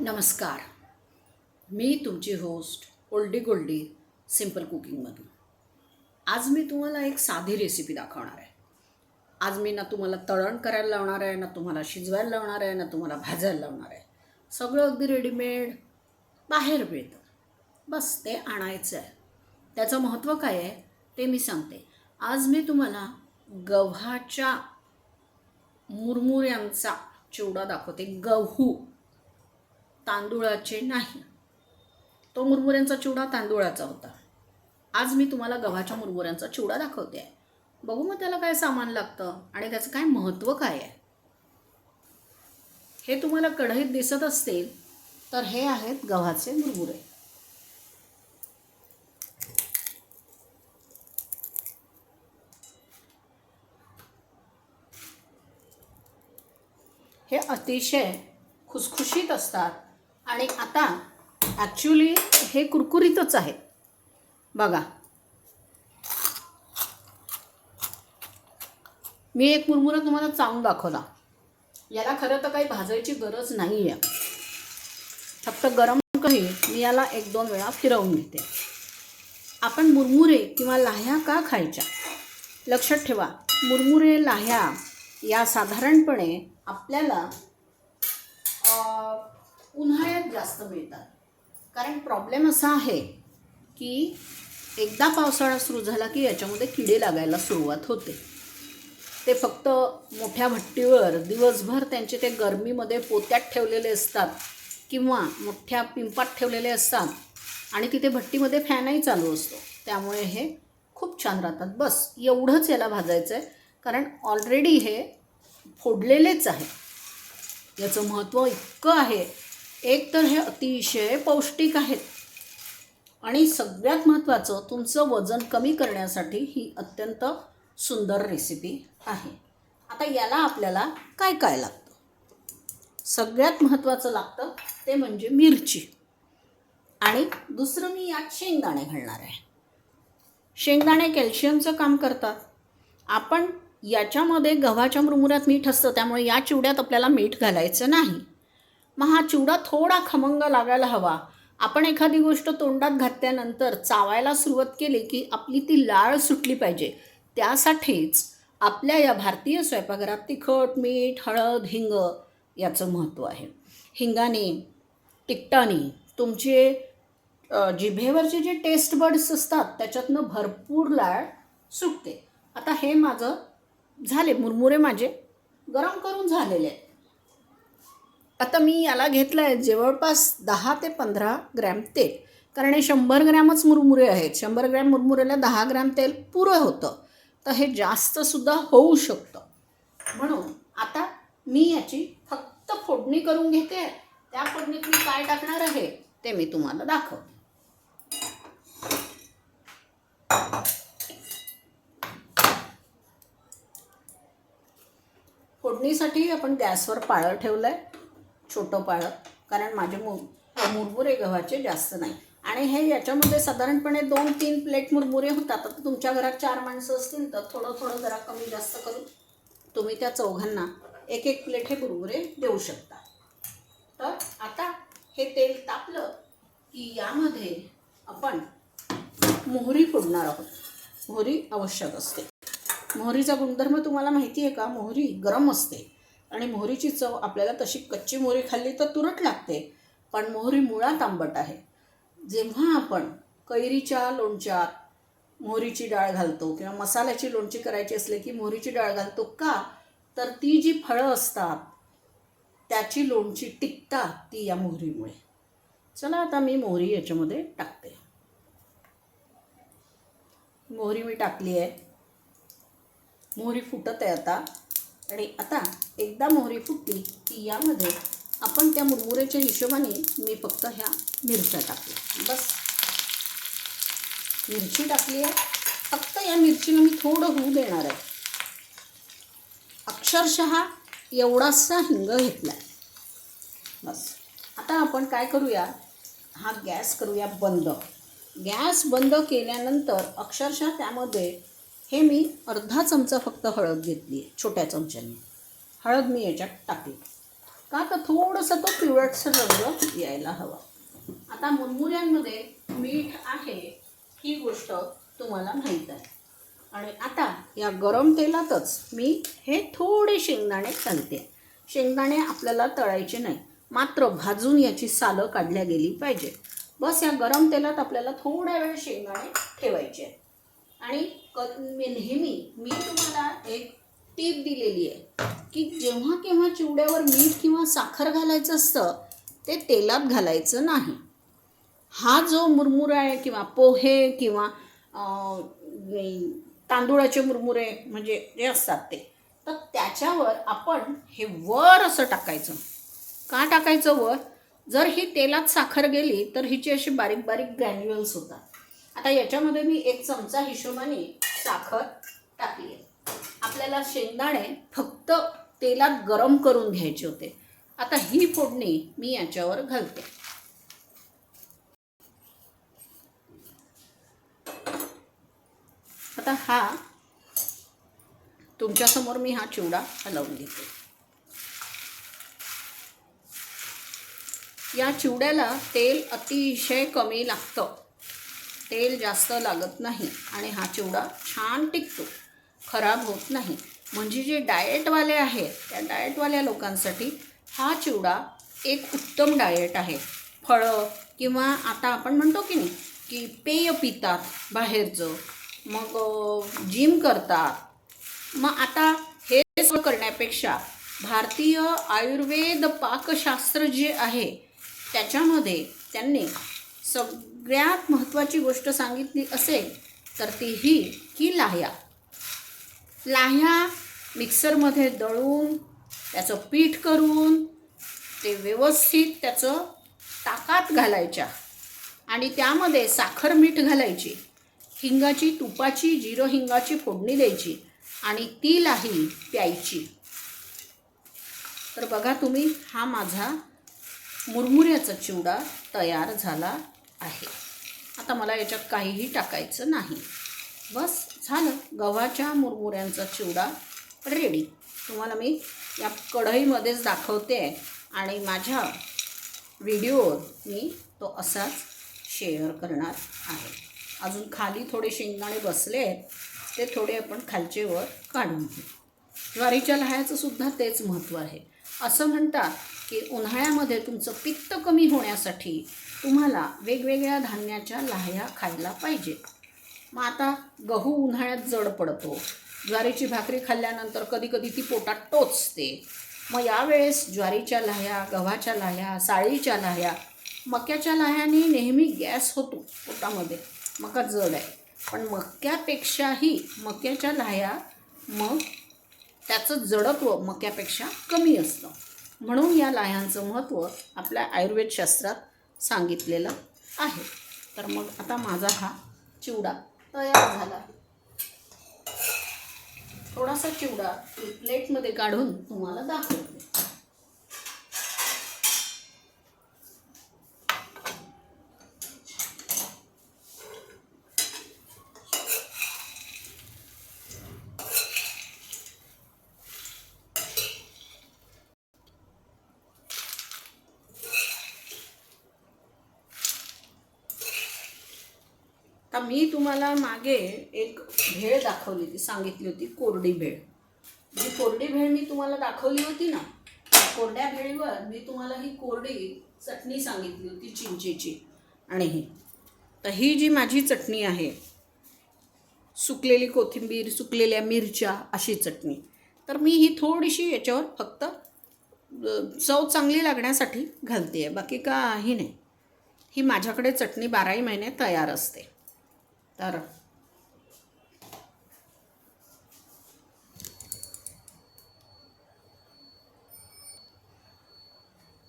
नमस्कार. मी तुमची होस्ट ओल्डी गोल्डी सिंपल कुकिंगमधून. आज मी तुम्हाला एक साधी रेसिपी दाखवणार आहे. आज मी ना तुम्हाला तळण करायला लावणार आहे ना तुम्हाला शिजवायला लावणार आहे ना तुम्हाला भाजायला लावणार आहे. सगळं अगदी रेडीमेड बाहेर मिळतं. बस ते आणायचं आहे. त्याचं महत्त्व काय आहे ते मी सांगते. आज मी तुम्हाला गव्हाच्या मुरमुऱ्यांचा चिवडा दाखवते. गहू. तांदूळाचे नाही. तो मुरमुऱ्यांचा चिवडा तांदूळाचा होता. आज मी तुम्हाला गव्हाच्या मुरमुऱ्यांचा चिवडा दाखवते. आहे बघू मग त्याला काय सामान लागतं आणि त्याचं काय महत्त्व काय आहे. हे तुम्हाला कढईत दिसत असतील तर हे आहेत गव्हाचे मुरमुरे. हे अतिशय खुसखुशीत असतात. आणि आता ॲक्च्युली हे कुरकुरीतच आहेत बघा. मी एक मुरमुरा तुम्हाला चावून दाखवला. याला खरं तर काही भाजायची गरज नाही आहे फक्त गरम कही मी याला एक दोन वेळा फिरवून घेते. आपण मुरमुरे किंवा लाह्या का खायच्या? लक्षात ठेवा मुरमुरे लाह्या या साधारणपणे आपल्याला उन्हाळ्यात जास्त मिळतात. कारण प्रॉब्लेम असा आहे की एकदा पावसाळा सुरू झाला की याच्यामध्ये किडे लागायला सुरुवात होते. ते फक्त मोठ्या भट्टीवर दिवसभर त्यांचे ते गरमीमध्ये पोत्यात ठेवलेले असतात किंवा मोठ्या पिंपात ठेवलेले असतात आणि तिथे भट्टीमध्ये फॅनही चालू असतो. त्यामुळे हे खूप छान राहतात. बस एवढंच याला भाजायचं आहे कारण ऑलरेडी हे फोडलेलेच आहे. याचं महत्त्व इतकं आहे एक तर हे अतिशय पौष्टिक आहेत. आणि सगळ्यात महत्त्वाचं तुमचं वजन कमी करण्यासाठी ही अत्यंत सुंदर रेसिपी आहे. आता याला आपल्याला काय काय लागतं? सगळ्यात महत्त्वाचं लागतं ते म्हणजे मिरची. आणि दुसरं मी यात शेंगदाणे घालणार आहे. शेंगदाणे कॅल्शियमचं काम करतात. आपण याच्यामध्ये गव्हाच्या मुरमुऱ्यात मीठ असतं त्यामुळे या चिवड्यात आपल्याला मीठ घालायचं नाही. मग हा चिवडा थोडा खमंग लागायला हवा. आपण एखादी गोष्ट तोंडात घातल्यानंतर चावायला सुरुवात केली की आपली ती लाळ सुटली पाहिजे. त्यासाठीच आपल्या या भारतीय स्वयंपाकघरात तिखट मीठ हळद हिंग याचं महत्त्व आहे. हिंगाने तिकटाने तुमचे जिभेवरचे जे टेस्ट बड्स असतात त्याच्यातनं भरपूर लाळ सुटते. आता हे माझं झाले मुरमुरे माझे गरम करून झालेले आहेत. आता मी याला घेतलं आहे जवळपास दहा ते पंधरा ग्रॅम तेल. कारण हे शंभर ग्रॅमच मुरमुरे आहेत. शंभर ग्रॅम मुरमुरेला दहा ग्रॅम तेल पुरं होतं. तर हे जास्तसुद्धा होऊ शकतं. म्हणून आता मी याची फक्त फोडणी करून घेते. त्या फोडणीत मी काय टाकणार आहे ते मी तुम्हाला दाखवते. फोडणीसाठी आपण गॅसवर पाळं ठेवलं आहे छोटं पाळं कारण माझे मु मुरमुरे गव्हाचे जास्त नाही. आणि हे याच्यामध्ये साधारणपणे दोन तीन प्लेट मुरमुरे होतात. आता तुमच्या घरात चार माणसं असतील तर थोडं थोडं जरा कमी जास्त करून तुम्ही त्या चौघांना एक एक प्लेट हे मुरमुरे देऊ शकता. तर आता हे तेल तापलं की यामध्ये आपण मोहरी फोडणार आहोत. मोहरी आवश्यक असते. मोहरीचा गुणधर्म तुम्हाला माहिती आहे का? मोहरी गरम असते. आणि मोहरीची चव आपल्याला तशी कच्ची मोहरी खाल्ली तर तुरट लागते पण मोहरी मुळात आंबट आहे. जेव्हा आपण कैरीच्या लोणच्यात मोहरीची डाळ घालतो किंवा मसाल्याची लोणची करायची असले की मोहरीची डाळ घालतो का तर ती जी फळं असतात त्याची लोणची टिकतात ती या मोहरीमुळे. चला आता मी मोहरी याच्यामध्ये टाकते. मोहरी मी टाकली आहे. मोहरी फुटत आहे आता. आणि आता एकदा मोहरी फुटली की यामध्ये आपण त्या मुरमुऱ्याच्या हिशोबाने मी फक्त ह्या मिरच्या टाकल्या. बस. मिरची टाकली आहे. फक्त या मिरचीला मी थोडं होऊ देणार आहे. अक्षरशः एवढासा हिंग घेतला आहे बस. आता आपण काय करूया? हा गॅस करूया बंद. गॅस बंद केल्यानंतर अक्षरशः त्यामध्ये हे मी अर्धा चमचा फक्त हळद घेतली आहे छोट्या चमच्याने. हळद मी याच्यात टाकली. का तर थोडंसं तो पिवळटसं रंग यायला हवा. आता मुरमुऱ्यांमध्ये मीठ आहे ही गोष्ट तुम्हाला माहीत आहे. आणि आता या गरम तेलातच मी हे थोडे शेंगदाणे घालते शेंगदाणे आपल्याला तळायचे नाही मात्र भाजून याची सालं काढल्या गेली पाहिजे. बस या गरम तेलात आपल्याला थोड्या वेळ शेंगदाणे ठेवायचे आहेत. आणि क मी नेहमी मी तुम्हाला एक टीप दिलेली आहे की जेव्हा केव्हा चिवड्यावर मीठ किंवा साखर घालायचं असतं ते तेलात घालायचं नाही. हा जो मुरमुरा आहे किंवा पोहे किंवा तांदुळाचे तांदूळाचे मुरमुरे म्हणजे जे असतात ते तर त्याच्यावर आपण हे वर असं टाकायचं. का टाकायचं वर? जर ही तेलात साखर गेली तर हिची अशी बारीक बारीक ग्रॅन्युअल्स होतात. आता याच्यामध्ये मी एक चमचा हिशोबाने साखर टाकली आहे आपल्याला शेंगदाणे फक्त तेलात गरम करून घ्यायचे होते. आता ही फोडणी मी याच्यावर घालते. आता हा तुमच्यासमोर मी हा चिवडा हलवून घेते. या चिवड्याला तेल अतिशय कमी लागतं. तेल जास्त लागत नाही आणि हा चिवडा छान टिकतो खराब होत नाही. म्हणजे जे डाएटवाले आहेत त्या डाएटवाल्या लोकांसाठी हा चिवडा एक उत्तम डाएट आहे. फळं किंवा आता आपण म्हणतो की नाही की पेय पितात बाहेरचं मग जिम करतात. मग आता हे सगळं करण्यापेक्षा भारतीय आयुर्वेद पाकशास्त्र जे आहे त्याच्यामध्ये त्यांनी सगळ्यात महत्त्वाची गोष्ट सांगितली असेल तर ती ही की लाह्या. लाह्या मिक्सरमध्ये दळून त्याचं पीठ करून ते व्यवस्थित त्याचं ताकात घालायच्या. आणि त्यामध्ये साखर मीठ घालायची. हिंगाची तुपाची जिरं हिंगाची फोडणी द्यायची आणि ती लाही प्यायची. तर बघा तुम्ही हा माझा मुरमुऱ्याचा चिवडा तयार झाला. आहे. आता मला याच्यात काहीही टाकायचं नाही. बस झालं. गव्हाच्या मुरमुऱ्यांचा चिवडा रेडी तुम्हाला मी या कढईमध्येच दाखवते. आणि माझ्या व्हिडिओवर मी तो असाच शेअर करणार आहे. अजून खाली थोडे शेंगदाणे बसले आहेत ते थोडे आपण खालचे वर काढून घेऊ. ज्वारीच्या लहायाचं सुद्धा तेच महत्त्व आहे. असं म्हणतात की उन्हाळ्यामध्ये तुमचं पित्त कमी होण्यासाठी तुम्हाला वेगवेगळ्या धान्याच्या लाह्या खायला पाहिजे. मग आता गहू उन्हाळ्यात जड पडतो. ज्वारीची भाकरी खाल्ल्यानंतर कधी कधी ती पोटात टोचते. मग यावेळेस ज्वारीच्या लाह्या गव्हाच्या लाह्या साळीच्या लाह्या मक्याच्या लाह्याने नेहमी गॅस होतो पोटामध्ये. मका जड आहे. पण मक्यापेक्षाही मक्याच्या लाह्या मग त्याचं जडत्व मक्यापेक्षा कमी असतं. म्हणून या लाह्यांचं महत्त्व आपल्या आयुर्वेदशास्त्रात सांगितलेलं आहे. तर मग आता माझा हा चिवडा तयार झाला. थोडासा चिवडा प्लेटमध्ये काढून तुम्हाला दाखवते. आता मी तुम्हाला मागे एक भेळ दाखवली होती सांगितली होती कोरडी भेळ. जी कोरडी भेळ मी तुम्हाला दाखवली होती ना कोरड्या भेळीवर मी तुम्हाला ही कोरडी चटणी सांगितली होती चिंचेची आणि ही. तर ही जी माझी चटणी आहे सुकलेली कोथिंबीर सुकलेल्या मिरच्या अशी चटणी. तर मी ही थोडीशी याच्यावर फक्त चव चांगली लागण्यासाठी घालते आहे बाकी काही नाही. ही माझ्याकडे चटणी बाराही महिने तयार असते. तर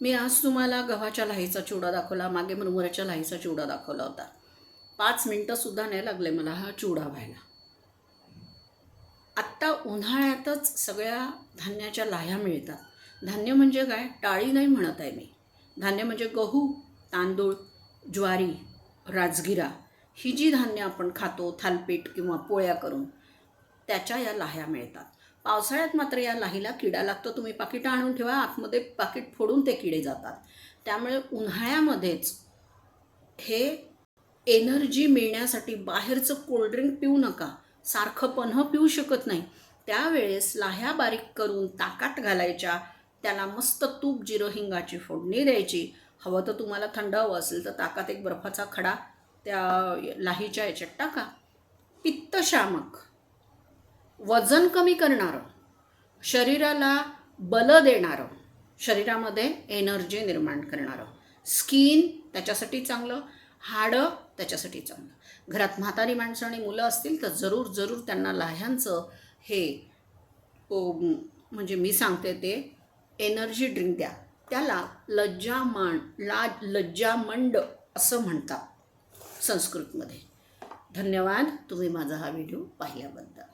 मी आज तुम्हाला गव्हाच्या लाहीचा चिवडा दाखवला मागे मुरमुऱ्याच्या लाहीचा चिवडा दाखवला होता. पाच मिनटंसुद्धा नाही लागले मला हा चिवडा व्हायला. आत्ता उन्हाळ्यातच सगळ्या धान्याच्या लाह्या मिळतात. धान्य म्हणजे काय? टाळी नाही म्हणत आहे मी. धान्य म्हणजे गहू तांदूळ ज्वारी राजगिरा ही जी धान्य आपण खातो थालपीठ किंवा पोळ्या करून त्याच्या या लाह्या मिळतात. पावसाळ्यात मात्र या लाहीला किडा लागतो. तुम्ही पाकिटं आणून ठेवा आतमध्ये पाकिट फोडून ते किडे जातात. त्यामुळे उन्हाळ्यामध्येच हे एनर्जी मिळण्यासाठी बाहेरचं कोल्ड्रिंक पिऊ नका. सारखं पन्ह पिऊ शकत नाही. त्यावेळेस लाह्या बारीक करून ताकात घालायच्या. त्याला मस्त तूप जिरं हिंगाची फोडणी द्यायची. हवं तर तुम्हाला थंड हवं असेल तर ताकात एक बर्फाचा खडा त्या लाहीच्या याच्यात टाका. पित्तशामक वजन कमी करणारं. शरीराला बल देणारं. शरीरामध्ये एनर्जी निर्माण करणारं. स्किन त्याच्यासाठी चांगलं हाडं त्याच्यासाठी चांगलं. घरात म्हातारी माणसं आणि मुलं असतील तर जरूर जरूर त्यांना लाह्यांचं हे म्हणजे मी सांगते ते एनर्जी ड्रिंक द्या. त्याला लज्जामाण ला लज्जामंड असं म्हणतात. संस्कृतमध्ये. धन्यवाद. तुम्ही माझा हा व्हिडिओ पाहिल्याबद्दल.